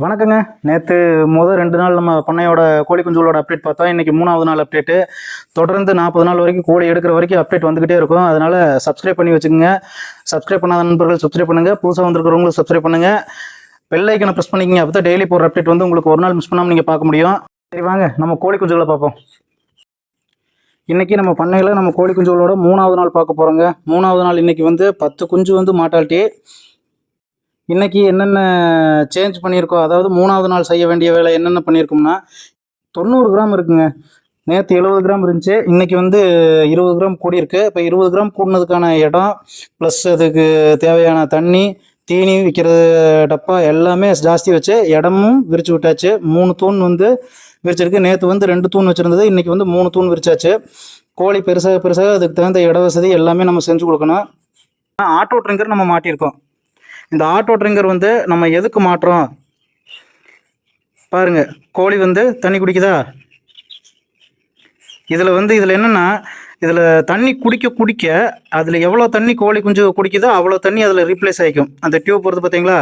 வணக்கங்க. நேற்று முதல் ரெண்டு நாள் நம்ம பண்ணையோட கோழி குஞ்சுகளோட அப்டேட் பார்த்தோம். இன்றைக்கி மூணாவது நாள் அப்டேட்டு தொடர்ந்து நாற்பது நாள் வரைக்கும் கோழி எடுக்கிற வரைக்கும் அப்டேட் வந்துகிட்டே இருக்கும். அதனால் சப்ஸ்கிரைப் பண்ணி வச்சுக்கோங்க. சப்ஸ்கிரைப் பண்ணாத நண்பர்கள் சப்ஸ்கிரைப் பண்ணுங்கள் புதுசாக வந்திருக்கிறவங்களும் சப்ஸ்கிரைப் பண்ணுங்க. பெல் ஐக்கனை ப்ரெஸ் பண்ணிக்கங்க. அப்போ தான் டெய்லி போகிற அப்டேட் வந்து உங்களுக்கு ஒரு நாள் மிஸ் பண்ணாமல் நீங்கள் பார்க்க முடியும். சரி வாங்க. நம்ம கோழி குஞ்சுகளை பார்ப்போம். இன்றைக்கி நம்ம பண்ணையில் நம்ம கோழி குஞ்சுகளோட மூணாவது நாள் பார்க்க போகிறோங்க மூணாவது நாள் இன்றைக்கி வந்து பத்து குஞ்சு வந்து மாட்டால்ட்டி இன்னைக்கு என்னென்ன சேஞ்ச் பண்ணியிருக்கோம் அதாவது மூணாவது நாள் செய்ய வேண்டிய வேலை என்னென்ன பண்ணியிருக்கோம்னா தொண்ணூறு கிராம் இருக்குங்க. நேற்று எழுபது கிராம் இருந்துச்சு. இன்னைக்கு வந்து இருபது கிராம் கூடியிருக்கு. இப்போ இருபது கிராம் கூடினதுக்கான இடம் ப்ளஸ் அதுக்கு தேவையான தண்ணி தீனி விற்கிறது டப்பா எல்லாமே ஜாஸ்தி வச்சு இடமும் விரிச்சு விட்டாச்சு. மூணு தூண் வந்து விரிச்சிருக்கு. நேற்று வந்து ரெண்டு தூண் வச்சுருந்தது. இன்னைக்கு வந்து மூணு தூண் விரிச்சாச்சு. கோழி பெருசாக பெருசாக அதுக்கு தகுந்த இட வசதி எல்லாமே நம்ம செஞ்சு கொடுக்கணும். ஆட்டோ ட்ரிங்கர் நம்ம மாட்டியிருக்கோம். இந்த ஆட்டோ ட்ரிங்கர் வந்து நம்ம எதுக்கு மாட்டுறோம் பாருங்க கோழி வந்து தண்ணி குடிக்குதா? இதில் வந்து இதில் என்னென்னா இதில் தண்ணி குடிக்க குடிக்க அதில் எவ்வளோ தண்ணி கோழி குஞ்சு குடிக்குதோ அவ்வளோ தண்ணி அதில் ரீப்ளேஸ் ஆகிக்கும் அந்த டியூப் வருது பார்த்தீங்களா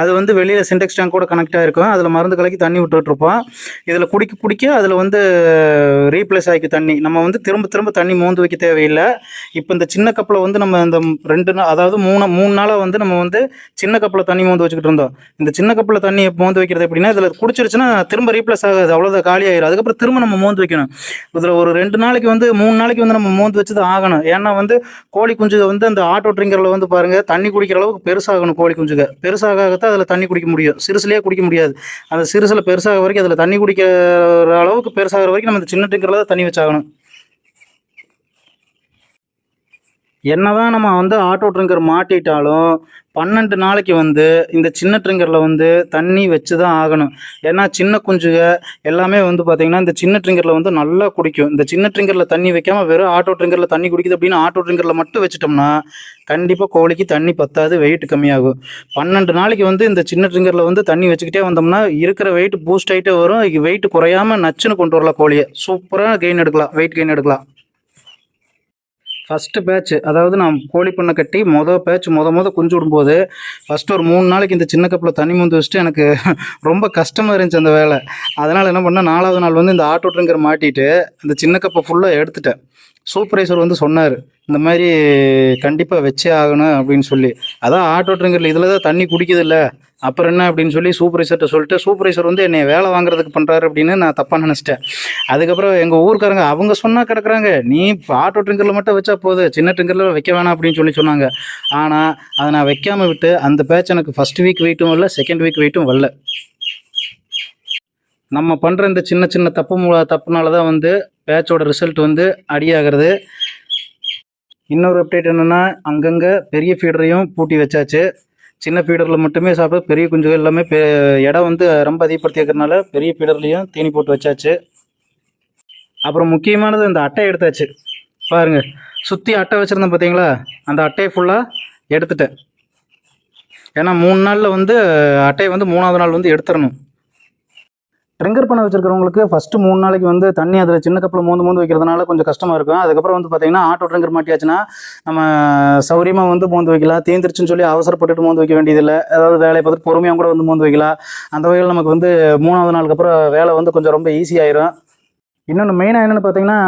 அது வந்து வெளியில் சின்டெக்ஸ் டேங்க் கூட கனெக்ட் ஆகிருக்கும் அதில் மருந்து கலக்கி தண்ணி விட்டுட்ருப்போம் இதில் குடிக்க குடிக்க அதில் வந்து ரீப்ளேஸ் ஆகிக்கும் தண்ணி. நம்ம வந்து திரும்ப திரும்ப தண்ணி மோந்து வைக்க தேவையில்லை. இப்போ இந்த சின்ன கப்பில் வந்து நம்ம இந்த ரெண்டு நாள் அதாவது மூணு மூணு நாளாக வந்து நம்ம வந்து சின்ன கப்பில் தண்ணி மோந்து வச்சுக்கிட்டு இருந்தோம். இந்த சின்ன கப்பில் தண்ணி மோந்து வைக்கிறது எப்படின்னா இதில் குடிச்சிருச்சுன்னா திரும்ப ரீப்ளேஸ் ஆகாது. அவ்வளோதான் காலி ஆயிடும் அதுக்கப்புறம் திரும்ப நம்ம மோந்து வைக்கணும். இதில் ஒரு ரெண்டு நாளைக்கு வந்து மூணு நாளைக்கு வந்து நம்ம மோந்து வச்சு தான் ஆகணும். ஏன்னா வந்து கோழி குஞ்சுக வந்து அந்த ஆட்டோ ட்ரிங்கரில் வந்து பாருங்க தண்ணி குடிக்கிற அளவுக்கு பெருசாகணும் கோழி குஞ்சுக. பெருசாகத்தான் அதில் தண்ணி குடிக்க முடியும். சிறுசுலேயே குடிக்க முடியாது. அந்த சிறுசில் பெருசாக வரைக்கும் அதில் தண்ணி குடிக்கிற அளவுக்கு பெருசாகிற வரைக்கும் நம்ம இந்த சின்ன ட்ரிங்கரில் தான் தண்ணி வச்சாகணும். என்னதான் நம்ம வந்து ஆட்டோ ட்ரிங்கர் மாட்டிட்டாலும் பன்னெண்டு நாளைக்கு வந்து இந்த சின்ன ட்ரிங்கரில் வந்து தண்ணி வச்சு தான் ஆகணும். ஏன்னா சின்ன குஞ்சுக எல்லாமே வந்து பார்த்திங்கன்னா இந்த சின்ன ட்ரிங்கரில் வந்து நல்லா குடிக்கும். இந்த சின்ன ட்ரிங்கரில் தண்ணி வைக்காமல் வெறும் ஆட்டோ ட்ரிங்கரில் தண்ணி குடிக்குது அப்படின்னு ஆட்டோ ட்ரிங்கரில் மட்டும் வச்சுட்டோம்னா கண்டிப்பாக கோழிக்கு தண்ணி பத்தாது வெயிட் கம்மியாகும். பன்னெண்டு நாளைக்கு வந்து இந்த சின்ன ட்ரிங்கரில் வந்து தண்ணி வச்சுக்கிட்டே வந்தோம்னா இருக்கிற வெயிட் பூஸ்ட் ஆகிட்டே வரும். வெயிட் குறையாம நச்சுன்னு கொண்டு வரலாம் கோழியை. சூப்பராக கெயின் எடுக்கலாம். வெயிட் கெயின் எடுக்கலாம். ஃபஸ்ட்டு பேட்ச் அதாவது நான் கோழி பண்ணை கட்டி மொதல் பேட்ச் மொத மொதல் குஞ்சு விடும்போது ஃபஸ்ட்டு ஒரு மூணு நாளைக்கு இந்த சின்ன கப்பில் தண்ணி முந்து வச்சுட்டு எனக்கு ரொம்ப கஷ்டமாக இருந்துச்சு அந்த வேலை. அதனால் என்ன பண்ணேன் நாலாவது நாள் வந்து இந்த ஆட்டோ ட்ரிங்கர் மாட்டிட்டு இந்த சின்ன கப்பை ஃபுல்லாக எடுத்துட்டேன். சூப்பர்வைசர் வந்து சொன்னார் இந்த மாதிரி கண்டிப்பாக வச்சே ஆகணும் அப்படின்னு சொல்லி. அதான் ஆட்டோ ட்ரிங்கரில் இதில் தான் தண்ணி குடிக்குதில்ல அப்புறம் என்ன அப்படின்னு சொல்லி சூப்பர்வைசர்கிட்ட சொல்லிட்டு சூப்பர்வைசர் வந்து என்னை வேலை வாங்குறதுக்கு பண்ணுறாரு அப்படின்னு நான் தப்பாக நினச்சிட்டேன். அதுக்கப்புறம் எங்கள் ஊருக்காரங்க அவங்க சொன்னால் கிடக்குறாங்க நீ ஆட்டோ ட்ரிங்கரில் மட்டும் வச்சா போதும் சின்ன ட்ரிங்கரில் வைக்க வேணாம் அப்படின்னு சொல்லி சொன்னாங்க. ஆனால் அதை நான் வைக்காமல் விட்டு அந்த பேட்ச் எனக்கு ஃபஸ்ட் வீக் வெயிட்டும் வரல செகண்ட் வீக் வெயிட்டும் வரல. நம்ம பண்ணுற இந்த சின்ன சின்ன தப்பு மூல தப்புனால தான் வந்து பேட்சோட ரிசல்ட் வந்து அடியாகிறது. இன்னொரு அப்டேட் என்னென்னா அங்கங்கே பெரிய ஃபீடரையும் பூட்டி வச்சாச்சு. சின்ன ஃபீடரில் மட்டுமே சாப்பிட பெரிய குஞ்சுகள் எல்லாமே பெ இடம் வந்து ரொம்ப அதிகப்படுத்தி இருக்கிறனால பெரிய ஃபீடர்லேயும் தீனி போட்டு வச்சாச்சு. அப்புறம் முக்கியமானது இந்த அட்டை எடுத்தாச்சு. பாருங்க சுற்றி அட்டை வச்சுருந்தேன் பார்த்தீங்களா அந்த அட்டையை ஃபுல்லாக எடுத்துட்டேன். ஏன்னா மூணு நாளில் வந்து அட்டையை வந்து மூணாவது நாள் வந்து எடுத்துடணும். ட்ரிங்கர் பண்ண வச்சிருக்கிறவங்களுக்கு ஃபஸ்ட்டு மூணு நாளைக்கு வந்து தண்ணி அதில் சின்ன கப்பில் மோந்து மோந்து வைக்கிறதுனால கொஞ்சம் கஷ்டமாக இருக்கும். அதுக்கப்புறம் வந்து பார்த்தீங்கன்னா ஆட்டோ ட்ரிங்கர் மாட்டியாச்சுன்னா நம்ம சௌரியமாக வந்து மோந்து வைக்கலாம். தீந்துருச்சுன்னு சொல்லி அவசரப்பட்டுட்டு மோந்து வைக்க வேண்டியதில்லை. அதாவது வேலையை பார்த்துட்டு பொறுமையாக கூட வந்து மோந்து வைக்கலாம். அந்த வகையில் நமக்கு வந்து மூணாவது நாளுக்கு அப்புறம் வேலை வந்து கொஞ்சம் ரொம்ப ஈஸியாயிரும் இன்னொன்று மெயினாக என்னென்னு பார்த்தீங்கன்னா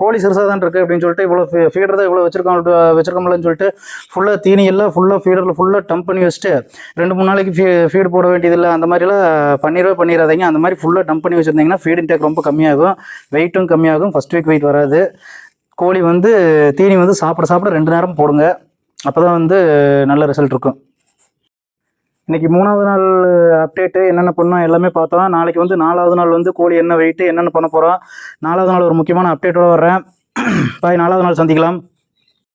கோழி சிறுசாக தான் இருக்குது அப்படின்னு சொல்லிட்டு இவ்வளோ ஃபீடர் தான் இவ்வளோ வச்சிருக்கோம் வச்சிருக்கோம்லன்னு சொல்லிட்டு ஃபுல்லாக தீனி இல்லை ஃபுல்லாக ஃபீடரில் ஃபுல்லாக டம்ப் பண்ணி வச்சுட்டு ரெண்டு மூணு நாளைக்கு ஃபீ ஃபீடு போட வேண்டியதில்லை அந்த மாதிரிலாம் பண்ணிடவே பண்ணிடாதீங்க. அந்த மாதிரி ஃபுல்லாக டம்ப் பண்ணி வச்சுருந்தீங்கன்னா ஃபீட் இன்டேக் ரொம்ப கம்மியாகும் வெயிட்டும் கம்மியாகும் ஃபஸ்ட் வீக் வெயிட் வராது. கோழி வந்து தீனி வந்து சாப்பிட சாப்பிட ரெண்டு நேரம் போடுங்க. அப்போ தான் வந்து நல்ல ரிசல்ட் இருக்கும். இன்னைக்கு மூணாவது நாள் அப்டேட்டு என்னென்ன பண்ணோம் எல்லாமே பார்த்தோம். நாளைக்கு வந்து நாலாவது நாள் வந்து கோழி என்ன வெயிட்டு என்னென்ன பண்ண போகிறோம் நாலாவது நாள் ஒரு முக்கியமான அப்டேட்டோட வர்றேன். பாய் நாலாவது நாள் சந்திக்கலாம்.